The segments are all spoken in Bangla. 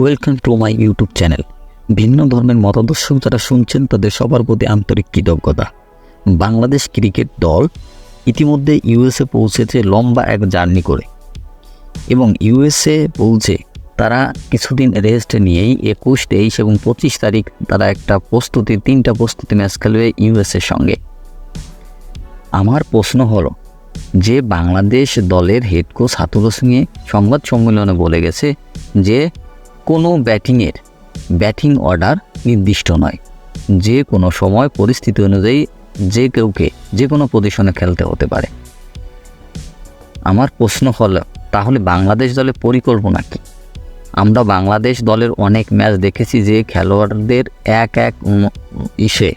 Welcome to my YouTube channel ভিন্ন ধর্মের মতাদর্শক যারা শুনছেন, তাদের সবার প্রতি আন্তরিক কৃতজ্ঞতা। বাংলাদেশ ক্রিকেট দল ইতিমধ্যে ইউএসএ পৌঁছেছে লম্বা এক জার্নি করে। এবং ইউএসএ পৌঁছে তারা কিছুদিন রেস্ট নিয়েই একুশ, তেইশ এবং পঁচিশ তারিখ তারা একটা প্রস্তুতি, তিনটা প্রস্তুতি ম্যাচ খেলবে ইউএসএর সঙ্গে। আমার প্রশ্ন হলো, যে বাংলাদেশ দলের হেড কোচ হাতুরু সিংয়ে সংবাদ সম্মেলনে বলে গেছে যে কোনো ব্যাটিংয়ের ব্যাটিং অর্ডার নির্দিষ্ট নয়। যে কোনো সময় পরিস্থিতি অনুযায়ী যে কেউকে যে কোনো পজিশনে খেলতে হতে পারে। আমার প্রশ্ন হলো, তাহলে বাংলাদেশ দলের পরিকল্পনা কী? আমরা বাংলাদেশ দলের অনেক ম্যাচ দেখেছি যে খেলোয়াড়দের এক এক ইসে।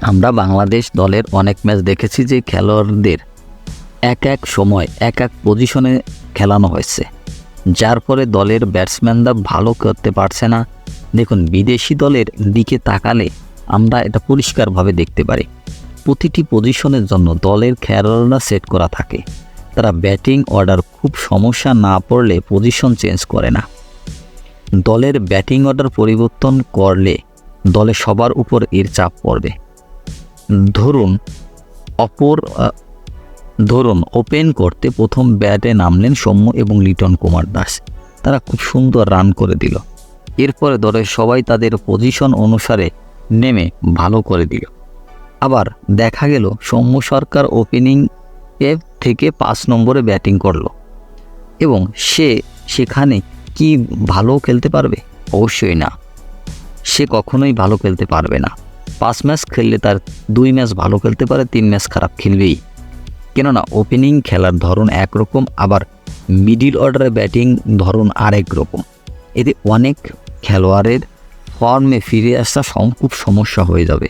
আমরা বাংলাদেশ দলের অনেক ম্যাচ দেখেছি যে খেলোয়াড়দের এক এক সময়, এক এক পজিশনে খেলানো হয়েছে। যার ফলে দলের ব্যাটসম্যানরা ভালো করতে পারছে না। দেখুন, বিদেশি দলের দিকে তাকালে আমরা এটা পরিষ্কারভাবে দেখতে পারি। প্রতিটি পজিশনের জন্য দলের খেলোয়াড়রা সেট করা থাকে। তারা ব্যাটিং অর্ডার খুব সমস্যা না পড়লে পজিশন চেঞ্জ করে না। দলের ব্যাটিং অর্ডার পরিবর্তন করলে দলে সবার উপর এর চাপ পড়বে। ধরুন, অপর ধরুন ওপেন করতে প্রথম ব্যাটে নামলেন সৌম্য এবং লিটন কুমার দাস। তারা খুব সুন্দর রান করে দিল। এরপরে দলের সবাই তাদের পজিশন অনুসারে নেমে ভালো করে দিল। আবার দেখা গেল, সৌম্য সরকার ওপেনিং এ থেকে পাঁচ নম্বরে ব্যাটিং করল। এবং সে সেখানে কি ভালো খেলতে পারবে? অবশ্যই না। সে কখনোই ভালো খেলতে পারবে না। পাঁচ ম্যাচ খেললে তার দুই ম্যাচ ভালো খেলতে পারে, তিন ম্যাচ খারাপ খেলবেই। কেননা ওপেনিং খেলার ধরন একরকম, আবার মিডিল অর্ডারে ব্যাটিং ধরন আরেক রকম। এতে অনেক খেলোয়াড়ের ফর্মে ফিরে আসা খুব সমস্যা হয়ে যাবে।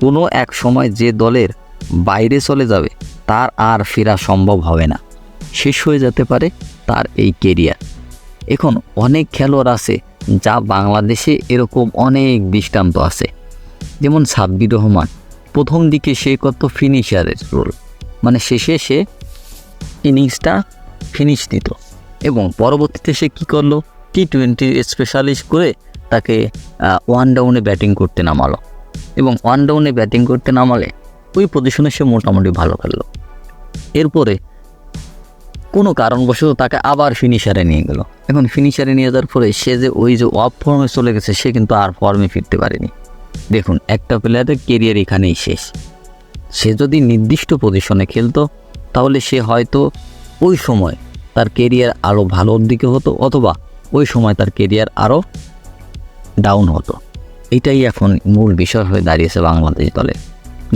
কোনো এক সময় যে দলের বাইরে চলে যাবে, তার আর ফেরা সম্ভব হবে না। শেষ হয়ে যেতে পারে তার এই কেরিয়ার এখন অনেক খেলোয়াড় আছে যা বাংলাদেশে এরকম অনেক দৃষ্টান্ত আছে। যেমন সাব্বির রহমান, প্রথম দিকে সে করতো ফিনিশারের রোল মানে শেষে সে ইনিংসটা ফিনিশ দিত এবং পরবর্তীতে সে কী করল? টি টোয়েন্টি স্পেশালিস্ট করে তাকে ওয়ান ডাউনে ব্যাটিং করতে নামালো। এবং ওয়ান ডাউনে ব্যাটিং করতে নামালে ওই পজিশনে সে মোটামুটি ভালো খেললো। এরপরে কোনো কারণবশত তাকে আবার ফিনিশারে নিয়ে গেল। এখন ফিনিশারে নিয়ে যাওয়ার পরে সে যে ওই যে অফ ফর্মে চলে গেছে, সে কিন্তু আর ফর্মে ফিরতে পারেনি। দেখুন, একটা প্লেয়ারের কেরিয়ার এখানেই শেষ। সে যদি নির্দিষ্ট পজিশনে খেলতো, তাহলে সে হয়তো ওই সময় তার কেরিয়ার আরও ভালোর দিকে হতো অথবা ওই সময় তার কেরিয়ার আরও ডাউন হতো। এটাই এখন মূল বিষয় হয়ে দাঁড়িয়েছে বাংলাদেশ দলে,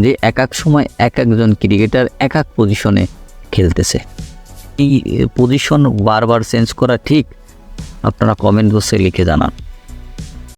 যে এক এক সময় এক একজন ক্রিকেটার এক এক পজিশনে খেলতেছে। এই পজিশন বারবার চেঞ্জ করা ঠিক? আপনারা কমেন্ট বক্সে লিখে জানান।